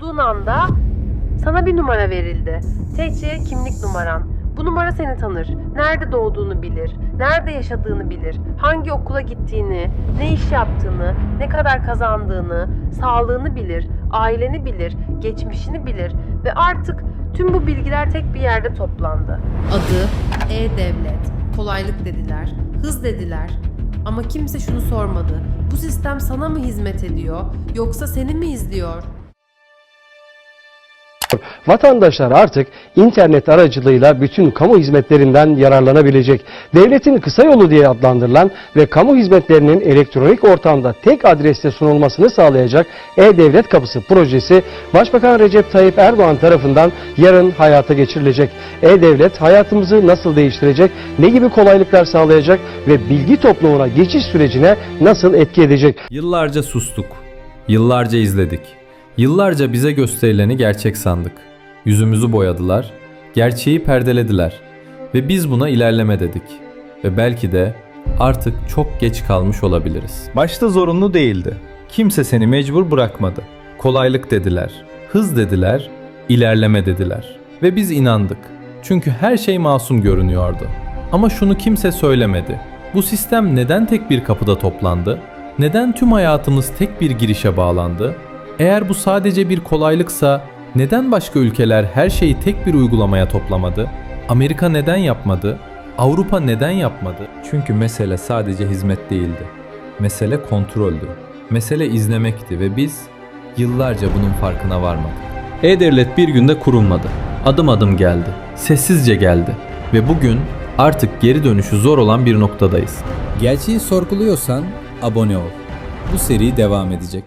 doğduğun anda sana bir numara verildi. TC kimlik numaran. Bu numara seni tanır. Nerede doğduğunu bilir. Nerede yaşadığını bilir. Hangi okula gittiğini, ne iş yaptığını, ne kadar kazandığını, sağlığını bilir, aileni bilir, geçmişini bilir ve artık tüm bu bilgiler tek bir yerde toplandı. Adı E-Devlet. Kolaylık dediler, hız dediler. Ama kimse şunu sormadı. Bu sistem sana mı hizmet ediyor yoksa seni mi izliyor? Vatandaşlar artık internet aracılığıyla bütün kamu hizmetlerinden yararlanabilecek. Devletin kısa yolu diye adlandırılan ve kamu hizmetlerinin elektronik ortamda tek adreste sunulmasını sağlayacak E-Devlet Kapısı projesi Başbakan Recep Tayyip Erdoğan tarafından yarın hayata geçirilecek. E-Devlet hayatımızı nasıl değiştirecek, ne gibi kolaylıklar sağlayacak ve bilgi toplumuna geçiş sürecine nasıl etki edecek? Yıllarca sustuk. Yıllarca izledik. Yıllarca bize gösterileni gerçek sandık. Yüzümüzü boyadılar, gerçeği perdelediler ve biz buna ilerleme dedik. Ve belki de artık çok geç kalmış olabiliriz. Başta zorunlu değildi. Kimse seni mecbur bırakmadı. Kolaylık dediler, hız dediler, ilerleme dediler. Ve biz inandık. Çünkü her şey masum görünüyordu. Ama şunu kimse söylemedi. Bu sistem neden tek bir kapıda toplandı? Neden tüm hayatımız tek bir girişe bağlandı? Eğer bu sadece bir kolaylıksa neden başka ülkeler her şeyi tek bir uygulamaya toplamadı? Amerika neden yapmadı? Avrupa neden yapmadı? Çünkü mesele sadece hizmet değildi. Mesele kontroldü. Mesele izlemekti ve biz yıllarca bunun farkına varmadık. E-Devlet bir günde kurulmadı. Adım adım geldi. Sessizce geldi. Ve bugün artık geri dönüşü zor olan bir noktadayız. Gerçeği sorguluyorsan abone ol. Bu seri devam edecek.